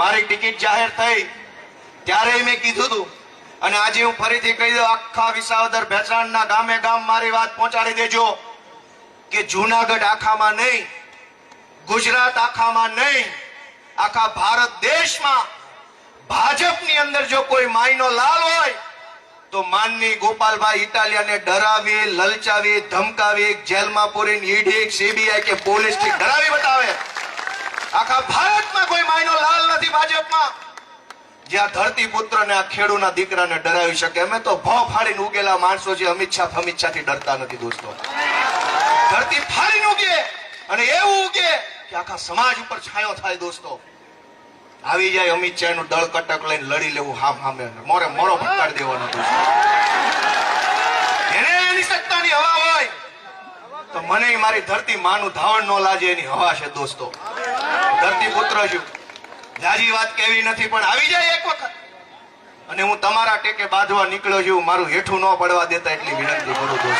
મારી ટિકિટ જાહેર થઈ. ત્યારે મેં કીધું હતું અને આજે હું ફરીથી કહી દઉં, આખા વિસાવદર ભેસાણના ગામે ગામ મારી વાત પહોંચાડી દેજો કે જુનાગઢ આખામાં નહીં, ગુજરાત આખામાં નહીં, આખા ભારત દેશમાં ભાજપની અંદર જો કોઈ માયનો લાલ હોય, તો માનની ગોપાલભાઈ ઇટાલિયાને ડરાવી લલચાવી ધમકાવી જેલમાં પૂરીને ઈડી સીબીઆઈ કે પોલીસથી ડરાવી બતાવે. આખા ભારતમાં કોઈ માયનો લાલ જ્યાં ધરતી પુત્રને આ ખેડૂના દીકરાને ડરાવી શકે. અમે તો ભો ફાડીને ઉગેલા માણસો છે અમિત શાહ અમિત શાહથી ડરતા નથી દોસ્તો. ધરતી ફાડીને ઉગે અને એવું ઉગે કે આખા સમાજ ઉપર છાયો થાય દોસ્તો. આવી જાય અમિત શાહનું દળ કટક લઈને લડી લેવું હામ હામે. મોરે મોરો ફટકારી દેવાનો દોસ્તો. એને એની સત્તાની હવા હોય. તો મને મારી ધરતી માનું ધાવણ નો લાજે એની હવા છે દોસ્તો. ધરતી પુત્ર છું જાજી વાત કેવી નથી, પણ આવી જાય એક વખત. અને હું તમારા ટેકે બાંધવા નીકળ્યો છું, મારું હેઠું ન પડવા દેતા એટલી વિનંતી કરું દોસ્તો